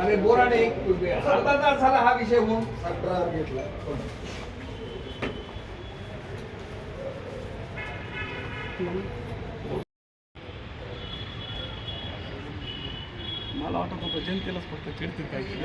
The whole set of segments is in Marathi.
अरे बोराने एक अर्धा तास झाला हा विषय होऊन. अठरा घेतला मला वाटत होतं जनतेलाच फक्त चिडतील काय इथून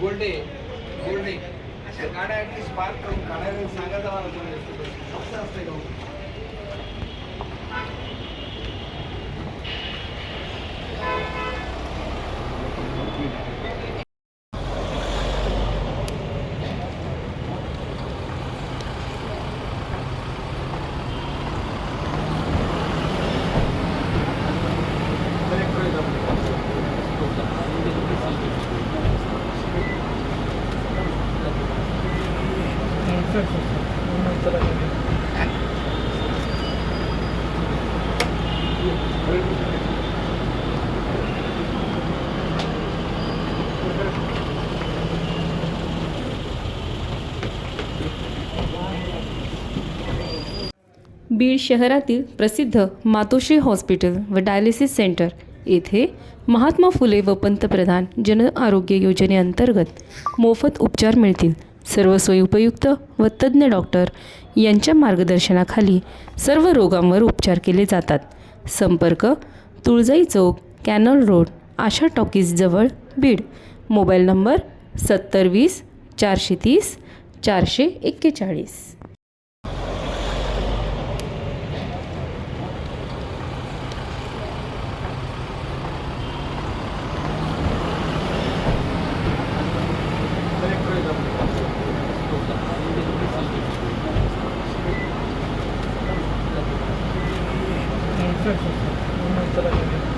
गोल्डे गोल्डे. अशा गाड्या ऍटलीस्ट पार्क करून काढायला सांगायचं मला कोणी. असं असतंय का बीड शहरातील प्रसिद्ध मातोश्री हॉस्पिटल व डायलिसिस सेंटर येथे महात्मा फुले व पंतप्रधान जन आरोग्य योजनेअंतर्गत मोफत उपचार मिळतील. सर्व सोयी उपयुक्त व तज्ज्ञ डॉक्टर यांच्या मार्गदर्शनाखाली सर्व रोगांवर उपचार केले जातात. संपर्क तुळजाई चौक कॅनल रोड आशा टॉकीजजवळ बीड. मोबाईल नंबर सत्तर वीस चारशे तीस चारशे एक्केचाळीस. そうそうそう。